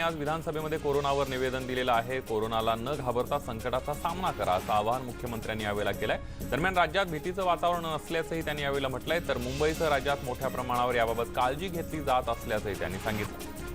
आज विधानसभेमध्ये कोरोनावर निवेदन दिलेलं आहे. कोरोनाला न घाबरता संकटाचा सामना करा असं आवाहन मुख्यमंत्र्यांनी यावेळेला केलंय. दरम्यान राज्यात भीतीचं वातावरण असल्याचंही त्यांनी यावेळेला म्हटलंय. तर मुंबईसह राज्यात मोठ्या प्रमाणावर याबाबत काळजी घेतली जात असल्याचंही त्यांनी सांगितलं.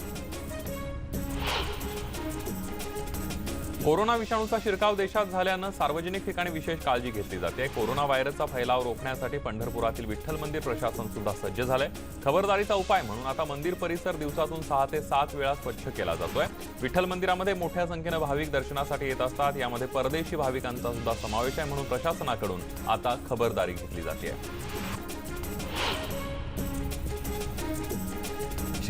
कोरोना विषाणूचा शिरकाव देशात झाल्यानं सार्वजनिक ठिकाणी विशेष काळजी घेतली जाते. कोरोना व्हायरसचा फैलाव रोखण्यासाठी पंढरपुरातील विठ्ठल मंदिर प्रशासन सुद्धा सज्ज झालंय. खबरदारीचा उपाय म्हणून आता मंदिर परिसर दिवसातून सहा ते सात वेळा स्वच्छ केला जातोय. विठ्ठल मंदिरामध्ये मोठ्या संख्येनं भाविक दर्शनासाठी येत असतात. यामध्ये परदेशी भाविकांचा सुद्धा समावेश आहे म्हणून प्रशासनाकडून आता खबरदारी घेतली जाते.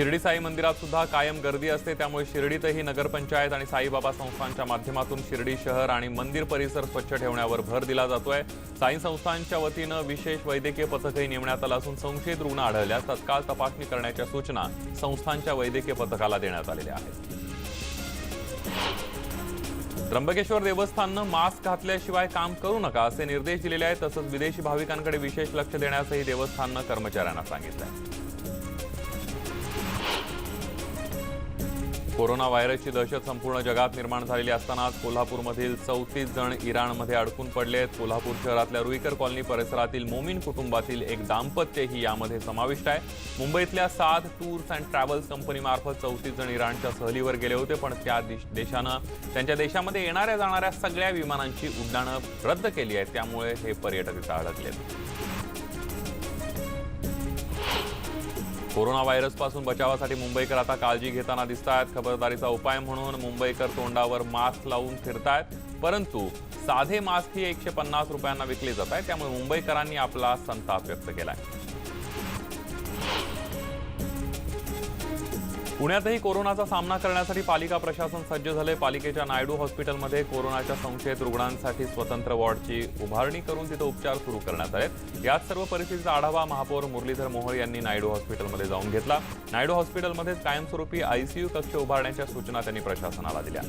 शिर्डी साई मंदिरात सुद्धा कायम गर्दी असते. त्यामुळे शिर्डीतही नगरपंचायत आणि साईबाबा संस्थांच्या माध्यमातून शिर्डी शहर आणि मंदिर परिसर स्वच्छ ठेवण्यावर भर दिला जातोय. साई संस्थांच्या वतीनं विशेष वैद्यकीय पथकही नेमण्यात आलं असून संशयित रुग्ण आढळल्यास तत्काळ तपासणी करण्याच्या सूचना संस्थांच्या वैद्यकीय पथकाला देण्यात आलेल्या आहेत. त्र्यंबकेश्वर देवस्थाननं मास्क घातल्याशिवाय काम करू नका असे निर्देश दिलेले आहेत. तसंच विदेशी भाविकांकडे विशेष लक्ष देण्यासही देवस्थाननं कर्मचाऱ्यांना सांगितलं आहे कोरोना व्हायरसची दहशत संपूर्ण जगात निर्माण झालेली असतानाच कोल्हापूरमधील चौतीस जण इराणमध्ये अडकून पडलेत कोल्हापूर शहरातल्या रुईकर कॉलनी परिसरातील मोमीन कुटुंबातील एक दाम्पत्यही यामध्ये समाविष्ट आहे. मुंबईतल्या साध टूर्स अँड ट्रॅव्हल्स कंपनीमार्फत चौतीस जण इराणच्या सहलीवर गेले होते पण त्या देशानं त्यांच्या देशामध्ये येणाऱ्या जाणाऱ्या सगळ्या विमानांची उड्डाणं रद्द केली आहेत. त्यामुळे हे पर्यटक इथं अडकलेत. कोरोना व्हायरसपासून बचावासाठी मुंबईकर आता काळजी घेताना दिसत आहेत खबरदारीचा उपाय म्हणून मुंबईकर तोंडावर मास्क लावून फिरतायत. परंतु साधे मास्क ही एकशे पन्नास रुपयांना विकले जात आहेत त्यामुळे मुंबईकरांनी आपला संताप व्यक्त केला आहे पुण्यातही कोरोनाचा सामना करण्यासाठी पालिका प्रशासन सज्ज झाले. पालिकेच्या नायडू हॉस्पिटलमध्ये कोरोनाच्या संशयित रुग्णांसाठी स्वतंत्र वॉर्डची उभारणी करून तिथे उपचार सुरू करण्यात आले याच सर्व परिस्थितीचा आढावा महापौर मुरलीधर मोहोळ यांनी नायडू हॉस्पिटलमध्ये जाऊन घेतला. नायडू हॉस्पिटलमध्ये कायमस्वरूपी आयसीयू कक्ष उभारण्याच्या सूचना त्यांनी प्रशासनाला दिल्या.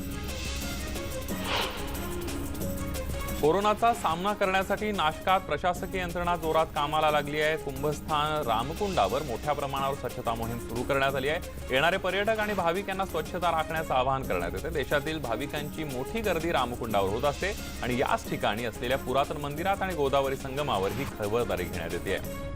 कोरोनाचा सामना करण्यासाठी नाशकात प्रशासकीय यंत्रणा जोरात कामाला लागली आहे. कुंभस्थान रामकुंडावर मोठ्या प्रमाणावर स्वच्छता मोहीम सुरू करण्यात आली आहे. येणारे पर्यटक आणि भाविक यांना स्वच्छता राखण्याचं आवाहन करण्यात येते देशातील भाविकांची मोठी गर्दी रामकुंडावर होत असते आणि याच ठिकाणी असलेल्या पुरातन मंदिरात आणि गोदावरी संगमावर ही खबरदारी घेण्यात येते. आहे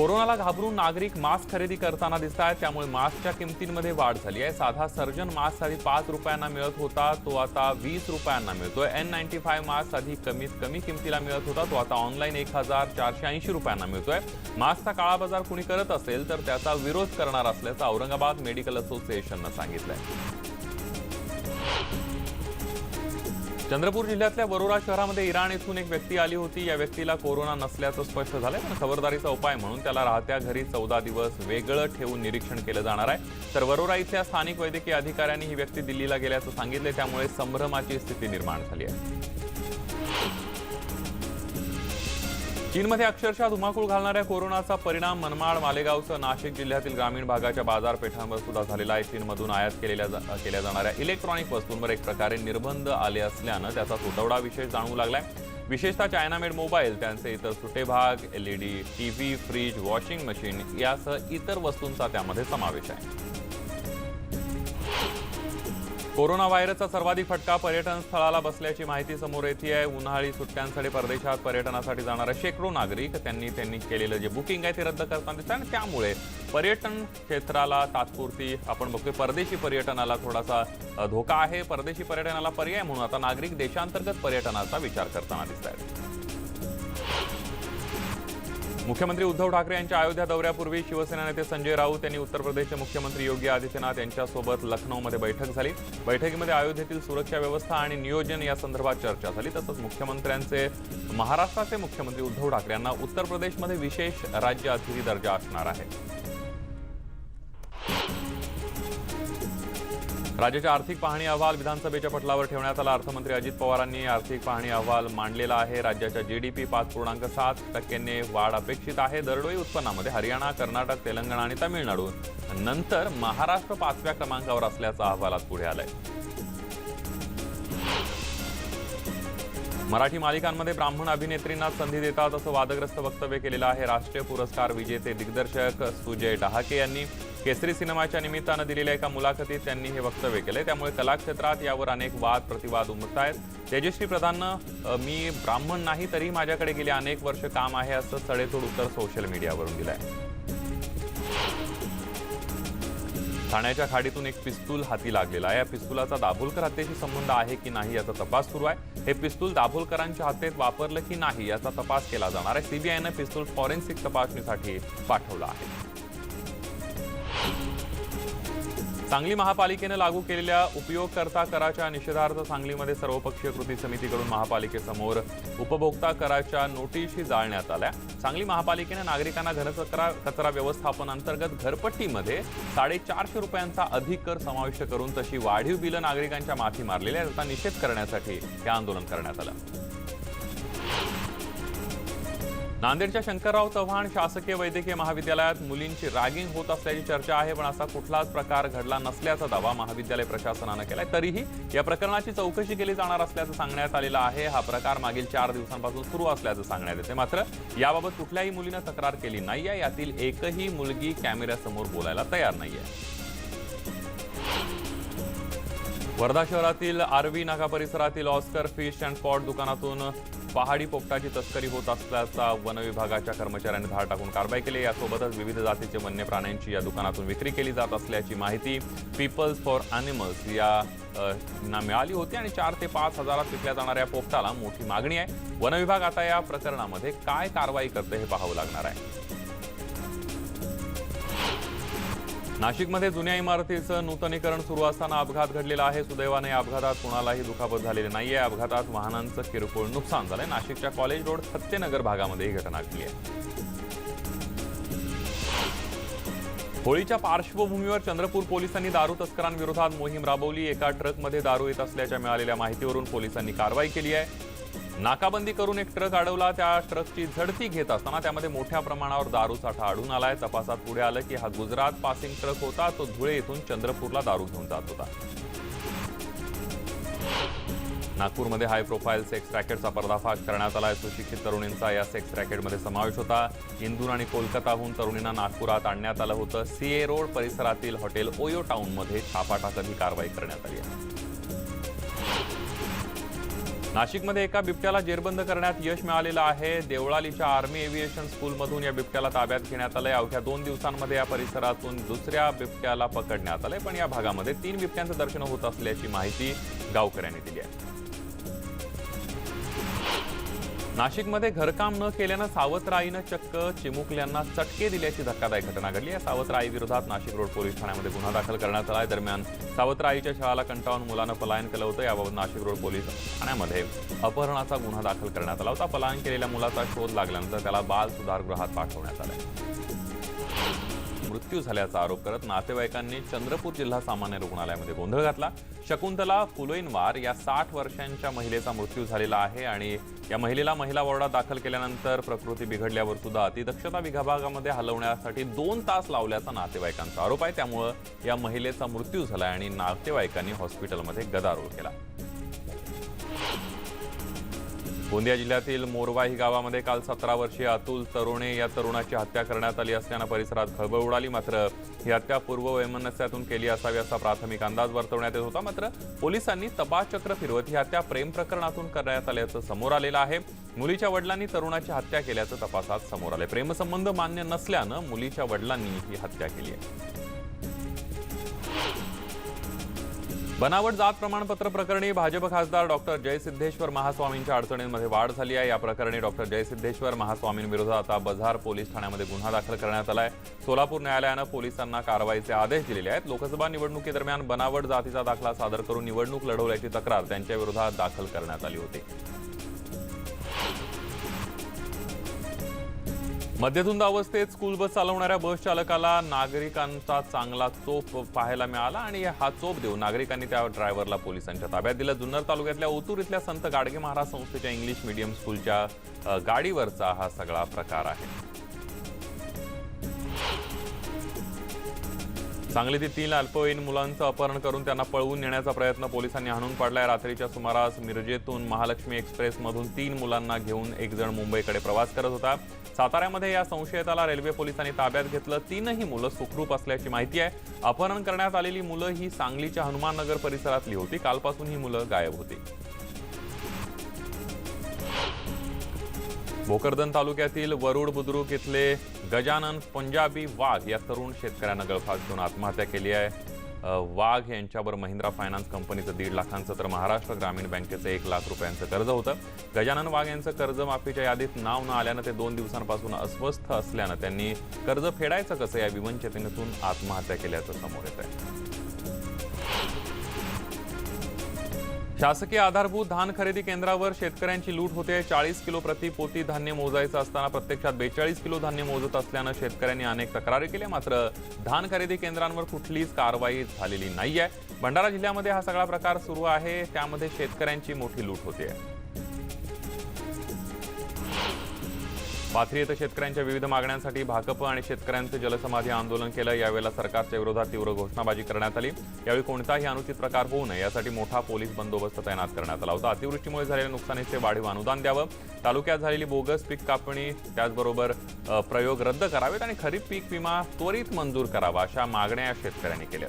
कोरोनाला घाबरून नागरिक मास्क खरेदी करताना दिसत आहेत त्यामुळे मास्कच्या किमतींमध्ये वाढ झाली आहे. साधा सर्जन मास्क आधी पाच रुपयांना मिळत होता तो आता वीस रुपयांना मिळतोय. एन नाईन्टी फाय मास्क आधी कमीत कमी किमतीला मिळत होता तो आता ऑनलाईन एक हजार चारशे ऐंशी रुपयांना मिळतोय. मास्कचा काळा बाजार कुणी करत असेल तर त्याचा विरोध करणार असल्याचं औरंगाबाद मेडिकल असोसिएशननं सांगितलंय. चंद्रपूर जिल्ह्यातल्या वरोरा शहरामध्ये इराण येथून एक व्यक्ती आली होती. या व्यक्तीला कोरोना नसल्याचं स्पष्ट झालंय. पण खबरदारीचा उपाय म्हणून त्याला राहत्या घरी चौदा दिवस वेगळं ठेवून निरीक्षण केलं जाणार आहे. तर वरोरा इथल्या स्थानिक वैद्यकीय अधिकाऱ्यांनी ही व्यक्ती दिल्लीला गेल्याचं सांगितले त्यामुळे संभ्रमाची स्थिती निर्माण झाली आहे. चीनमध्ये अक्षरशः धुमाकूळ घालणाऱ्या कोरोनाचा परिणाम मनमाड मालेगावसह नाशिक जिल्ह्यातील ग्रामीण भागाच्या बाजारपेठांवर सुद्धा झालेला आहे. चीनमधून आयात केलेल्या जा- केल्या जाणाऱ्या इलेक्ट्रॉनिक वस्तूंवर एक प्रकारे निर्बंध आले असल्यानं त्याचा तुटवडा विशेष जाणवू लागलाय. विशेषतः चायनामेड मोबाईल त्यांचे इतर सुटे भाग LED TV fridge washing machine यासह इतर वस्तूंचा त्यामध्ये समावेश आहे. कोरोना व्हायरसचा सर्वाधिक फटका पर्यटन स्थळाला बसल्याची माहिती समोर येते आहे उन्हाळी सुट्ट्यांसाठी परदेशात पर्यटनासाठी जाणारे शेकडो नागरिक त्यांनी त्यांनी केलेलं जे बुकिंग आहे ते रद्द करताना दिसतं आणि त्यामुळे पर्यटन क्षेत्राला तात्पुरती आपण बघतोय. परदेशी पर्यटनाला थोडासा धोका आहे. परदेशी पर्यटनाला पर्याय म्हणून आता नागरिक देशांतर्गत पर्यटनाचा विचार करताना दिसत आहेत मुख्यमंत्री उद्धव ठाकरे यांच्या अयोध्या दौऱ्यापूर्वी शिवसेना नेते संजय राऊत यांनी उत्तर प्रदेशचे मुख्यमंत्री योगी आदित्यनाथ यांच्यासोबत लखनौमध्ये बैठक झाली. बैठकीमध्ये अयोध्येतील सुरक्षा व्यवस्था आणि नियोजन या संदर्भात चर्चा झाली. तसंच मुख्यमंत्र्यांचे महाराष्ट्राचे मुख्यमंत्री उद्धव ठाकरे यांना उत्तर प्रदेशमध्ये विशेष राज्य अतिथी दर्जा असणार आहे. राज्याच्या आर्थिक पाहणी अहवाल विधानसभेच्या पटलावर ठेवण्यात आला. अर्थमंत्री अजित पवारांनी आर्थिक पाहणी अहवाल मांडलेला आहे. राज्याच्या जीडीपी पाच पूर्णांक सात टक्क्यांनी वाढ अपेक्षित आहे. दरडोई उत्पन्नामध्ये हरियाणा कर्नाटक तेलंगणा आणि तामिळनाडू. नंतर महाराष्ट्र पाचव्या क्रमांकावर असल्याचं अहवालात पुढे आलंय. मराठी मालिकांमध्ये ब्राह्मण अभिनेत्रींना संधी देतात असं वादग्रस्त वक्तव्य केलेलं आहे. राष्ट्रीय पुरस्कार विजेते दिग्दर्शक सुजय डहाके यांनी. केसरी सिनेमाच्या निमित्तानं दिलेल्या एका मुलाखतीत त्यांनी हे वक्तव्य केलंय. त्यामुळे कलाक्षेत्रात यावर अनेक वाद प्रतिवाद उमटत आहेत. तेजश्री प्रधाननं मी ब्राह्मण नाही तरी माझ्याकडे गेली अनेक वर्ष काम आहे असं सडेतोड उत्तर सोशल मीडियावरून दिलंय. ठाण्याच्या खाडीतून एक पिस्तूल हाती लागलेला आहे. या पिस्तुलाचा दाभोलकर हत्येशी संबंध आहे की नाही याचा तपास सुरू आहे. हे पिस्तूल दाभोलकरांच्या हत्येत वापरलं की नाही याचा तपास केला जाणार आहे. सीबीआयनं पिस्तूल फॉरेन्सिक तपासणीसाठी पाठवलं आहे. सांगली महापालिकेनं लागू केलेल्या उपयोगकर्ता कराच्या निषेधार्थ सांगलीमध्ये सर्वपक्षीय कृती समितीकडून महापालिकेसमोर उपभोक्ता कराच्या नोटीशी जाळण्यात आल्या. सांगली महापालिकेनं नागरिकांना घनकचरा कचरा व्यवस्थापन अंतर्गत घरपट्टीमध्ये साडेचारशे रुपयांचा अधिक कर समाविष्ट करून तशी वाढीव बिलं नागरिकांच्या माथी मारलेली आहे त्याचा निषेध करण्यासाठी हे आंदोलन करण्यात आलं. नांदेडच्या शंकरराव चव्हाण शासकीय वैद्यकीय महाविद्यालयात मुलींची रॅगिंग होत असल्याची चर्चा आहे पण असा कुठलाच प्रकार घडला नसल्याचा दावा महाविद्यालय प्रशासनानं केलाय. तरीही या प्रकरणाची चौकशी केली जाणार असल्याचं सांगण्यात आलेलं आहे. हा प्रकार मागील चार दिवसांपासून सुरू असल्याचं सांगण्यात येते. मात्र याबाबत कुठल्याही मुलीनं तक्रार केली नाहीये. यातील एकही मुलगी कॅमेऱ्यासमोर बोलायला तयार नाहीये. वर्धा शहरातील आरवी नाका परिसरातील ऑस्कर फिश अँड पॉट दुकानातून पहाडी पोपटाची तस्करी होत असल्याचा वनविभागाच्या कर्मचाऱ्यांनी धाड टाकून कारवाई केली. यासोबतच विविध जातीचे वन्य प्राण्यांची या दुकानातून विक्री केली जात असल्याची माहिती पीपल्स फॉर अॅनिमल्स या ना मिळाली होती आणि चार ते पाच हजारात विकल्या जाणाऱ्या पोपटाला मोठी मागणी आहे. वनविभाग आता या प्रकरणामध्ये काय कारवाई करते हे पाहावं लागणार आहे. नाशिकमध्ये जुन्या इमारतीचं नूतनीकरण सुरू असताना अपघात घडलेला आहे. सुदैवाने या अपघातात कोणालाही दुखापत झालेली नाहीये. अपघातात वाहनांचं किरकोळ नुकसान झालंय. नाशिकच्या कॉलेज रोड सत्यनगर भागामध्ये ही घटना घडली आहे. होळीच्या पार्श्वभूमीवर चंद्रपूर पोलिसांनी दारू तस्करांविरोधात मोहीम राबवली. एका ट्रकमध्ये दारू येत असल्याच्या मिळालेल्या माहितीवरून पोलिसांनी कारवाई केली आहे. नाकाबंदी करून एक ट्रक अडवला. त्या ट्रकची झडती घेत असताना त्यामध्ये मोठ्या प्रमाणावर दारू साठा आढळून आलाय. तपासात पुढे आलं की हा गुजरात पासिंग ट्रक होता. तो धुळे येथून चंद्रपूरला दारू घेऊन जात होता. नागपूरमध्ये हाय प्रोफाईल सेक्स रॅकेटचा पर्दाफाश करण्यात आलाय. सुशिक्षित तरुणींचा या सेक्स रॅकेटमध्ये समावेश होता. इंदूर आणि कोलकाताहून तरुणींना नागपुरात आणण्यात आलं होतं. सीए रोड परिसरातील हॉटेल ओयो टाऊनमध्ये छापा टाकत ही कारवाई करण्यात आली आहे. नाशिकमध्ये एका बिबट्याला जेरबंद करण्यात यश मिळालेलं आहे. देवळालीच्या आर्मी एव्हिएशन स्कूलमधून या बिबट्याला ताब्यात घेण्यात आलंय. अवघ्या दोन दिवसांमध्ये या परिसरातून दुसऱ्या बिबट्याला पकडण्यात आलंय. पण या भागामध्ये तीन बिबट्यांचं दर्शन होत असल्याची माहिती गावकऱ्यांनी दिली आहे. नाशिकमध्ये घरकाम न केल्यानं सावतराईनं चक्क चिमुकल्यांना चटके दिल्याची धक्कादायक घटना घडली आहे. सावतराई विरोधात नाशिक रोड पोलीस ठाण्यामध्ये गुन्हा दाखल करण्यात आला आहे दरम्यान सावतराईच्या शाळाला कंटाळून मुलानं पलायन केलं होतं. याबाबत नाशिक रोड पोलीस ठाण्यामध्ये अपहरणाचा गुन्हा दाखल करण्यात आला होता. पलायन केलेल्या मुलाचा शोध लागल्यानंतर त्याला बाल सुधारगृहात पाठवण्यात आलं मृत्यू झाल्याचा आरोप करत नातेवाईकांनी चंद्रपूर जिल्हा सामान्य रुग्णालयामध्ये गोंधळ घातला. शकुंतला फुलोईनवार या साठ वर्षांच्या महिलेचा मृत्यू झालेला आहे आणि या महिलेला महिला वॉर्डात दाखल केल्यानंतर प्रकृती बिघडल्यावर सुद्धा अतिदक्षता विभागामध्ये हलवण्यासाठी दोन तास लावल्याचा नातेवाईकांचा आरोप आहे. त्यामुळं या महिलेचा मृत्यू झाला आणि नातेवाईकांनी हॉस्पिटलमध्ये गदारोळ केला. गोंदिया जिल्ह्यातील मोरवाही गावामध्ये काल सतरा वर्षीय अतुल तरुणे या तरुणाची हत्या करण्यात आली असल्यानं परिसरात खळबळ उडाली. मात्र ही हत्या पूर्व वैमनस्यातून केली असावी असा प्राथमिक अंदाज वर्तवण्यात येत होता. मात्र पोलिसांनी तपासचक्र फिरवत ही हत्या प्रेम प्रकरणातून करण्यात आल्याचं समोर आलेलं आहे. मुलीच्या वडिलांनी तरुणाची हत्या केल्याचं तपासात समोर आले प्रेमसंबंध मान्य नसल्यानं मुलीच्या वडिलांनी ही हत्या केली आहे. बनावट जात प्रमाणपत्र प्रकरणी भाजप खासदार डॉक्टर जयसिद्धेश्वर महास्वामींच्या अडचणींमध्ये वाढ झाली आहे. या प्रकरणी डॉक्टर जयसिद्धेश्वर महास्वामींविरोधात आता बझार पोलीस ठाण्यामध्ये गुन्हा दाखल करण्यात आलाय. सोलापूर न्यायालयानं पोलिसांना कारवाईचे आदेश दिलेले आहेत. लोकसभा निवडणुकीदरम्यान बनावट जातीचा दाखला सादर करून निवडणूक लढवल्याची तक्रार त्यांच्या विरोधात दाखल करण्यात आली होती. मध्यधुंद अवस्थेत स्कूल बस चालवणाऱ्या बस चालकाला नागरिकांचा चांगला चोप पाहायला मिळाला आणि हा चोप देऊन नागरिकांनी त्या ड्रायव्हरला पोलिसांच्या ताब्यात दिलं. जुन्नर तालुक्यातल्या ओतूर इथल्या संत गाडगे महाराज संस्थेच्या इंग्लिश मीडियम स्कूलच्या गाडीवरचा हा सगळा प्रकार आहे. सांगलीतील तीन अल्पवयीन मुलांचं अपहरण करून त्यांना पळवून नेण्याचा प्रयत्न पोलिसांनी हाणून पाडलाय. रात्रीच्या सुमारास मिरजेतून महालक्ष्मी एक्सप्रेसमधून तीन मुलांना घेऊन एक जण मुंबईकडे प्रवास करत होता. साताऱ्यामध्ये या संशयिताला रेल्वे पोलिसांनी ताब्यात घेतलं. तीनही मुलं सुखरूप असल्याची माहिती आहे. अपहरण करण्यात आलेली मुलं ही सांगलीच्या हनुमाननगर परिसरातली होती. कालपासून ही मुलं गायब होती. भोकरदन तालुक्यातील वरुड बुद्रुक इथले गजानन पंजाबी वाघ या तरुण शेतकऱ्यानं गळफास घेऊन आत्महत्या केली आहे. वाघ यांच्यावर महिंद्रा फायनान्स कंपनीचं दीड लाखांचं तर महाराष्ट्र ग्रामीण बँकेचं एक लाख रुपयांचं कर्ज होतं. गजानन वाघ यांचं कर्जमाफीच्या यादीत नाव न आल्यानं ते दोन दिवसांपासून अस्वस्थ असल्यानं त्यांनी कर्ज फेडायचं कसं या विवंचनेतून आत्महत्या केल्याचं समोर येत आहे शासकीय आधारभूत धान खरेदी केंद्रावर शेतकऱ्यांची लूट होते. चाळीस किलो प्रति पोती धान्य मोजायचं असताना प्रत्यक्षात बेचाळीस किलो धान्य मोजत असल्यानं शेतकऱ्यांनी अनेक तक्रारी केल्या. मात्र धान खरेदी केंद्रांवर कुठलीच कारवाई झालेली नाहीये. भंडारा जिल्ह्यामध्ये हा सगळा प्रकार सुरू आहे. त्यामध्ये शेतकऱ्यांची मोठी लूट होते पाथरी येथे शेतकऱ्यांच्या विविध मागण्यांसाठी भाकप आणि शेतकऱ्यांचे जलसमाधी आंदोलन केलं यावेळेला सरकारच्या विरोधात तीव्र घोषणाबाजी करण्यात आली. यावेळी कोणताही अनुचित प्रकार होऊ नये यासाठी मोठा पोलीस बंदोबस्त तैनात करण्यात आला होता. अतिवृष्टीमुळे झालेल्या नुकसानीचे वाढीव अनुदान द्यावं तालुक्यात झालेली बोगस पीक कापणी त्याचबरोबर प्रयोग रद्द करावेत आणि खरीप पीक विमा त्वरित मंजूर करावा अशा मागण्या या शेतकऱ्यांनी केल्या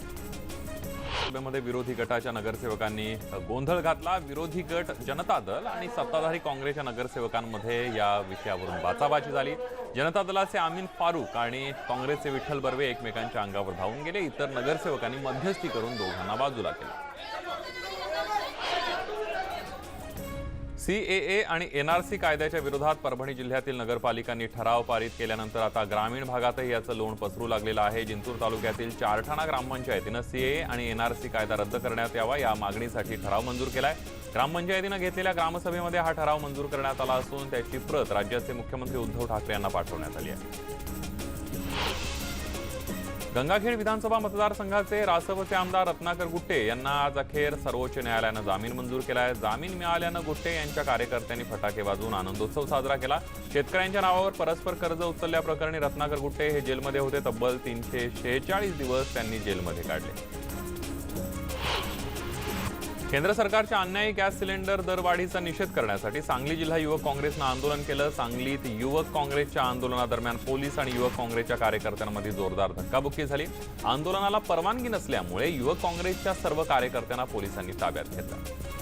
सभेमध्ये विरोधी गटाच्या नगरसेवकांनी गोंधळ घातला. विरोधी गट जनता दल आणि सत्ताधारी काँग्रेसच्या नगरसेवकांमध्ये या विषयावरून बाचाबाची झाली. जनता दलाचे आमीन फारूक आणि काँग्रेसचे विठ्ठल बर्वे एकमेकांच्या अंगावर धावून गेले. इतर नगरसेवकांनी मध्यस्थी करून दोघांना बाजूला केलं. सीएए आणि एनआरसी कायद्याच्या विरोधात परभणी जिल्ह्यातील नगरपालिकांनी ठराव पारित केल्यानंतर आता ग्रामीण भागातही याचं लोण पसरू लागलेलं आहे. जिंतूर तालुक्यातील चारठाणा ग्रामपंचायतीनं सीएए आणि एनआरसी कायदा रद्द करण्यात यावा या मागणीसाठी ठराव मंजूर केलाय. ग्रामपंचायतीनं घेतलेल्या ग्रामसभेमध्ये हा ठराव मंजूर करण्यात आला असून त्याची प्रत राज्याचे मुख्यमंत्री उद्धव ठाकरे यांना पाठवण्यात आली आहे. गंगाखेड विधानसभा मतदारसंघाचे रासपचे आमदार रत्नाकर गुट्टे यांना आज अखेर सर्वोच्च न्यायालयानं जामीन मंजूर केलाय. जामीन मिळाल्यानं गुट्टे यांच्या कार्यकर्त्यांनी फटाके वाजवून आनंदोत्सव साजरा केला. शेतकऱ्यांच्या नावावर परस्पर कर्ज उचलल्याप्रकरणी रत्नाकर गुट्टे हे जेलमध्ये होते. तब्बल तीनशे शेहेचाळीस दिवस त्यांनी जेलमध्ये काढले. केंद्र सरकारच्या अन्यायी गॅस सिलेंडर दरवाढीचा निषेध करण्यासाठी सांगली जिल्हा युवक काँग्रेसनं आंदोलन केलं. सांगलीत युवक काँग्रेसच्या आंदोलनादरम्यान पोलीस आणि युवक काँग्रेसच्या कार्यकर्त्यांमध्ये जोरदार धक्काबुक्की झाली. आंदोलनाला परवानगी नसल्यामुळे युवक काँग्रेसच्या सर्व कार्यकर्त्यांना पोलिसांनी ताब्यात घेतलं.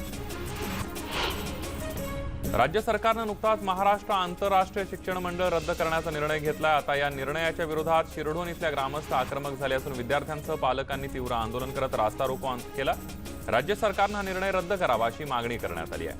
राज्य सरकारनं नुकताच महाराष्ट्र आंतरराष्ट्रीय शिक्षण मंडळ रद्द करण्याचा निर्णय घेतलाय. आता या निर्णयाच्या विरोधात शिरढोण इथल्या ग्रामस्थ आक्रमक झाले असून विद्यार्थ्यांसह पालकांनी तीव्र आंदोलन करत रास्ता रोको केला. राज्य सरकारनं हा निर्णय रद्द करावा अशी मागणी करण्यात आली आहे.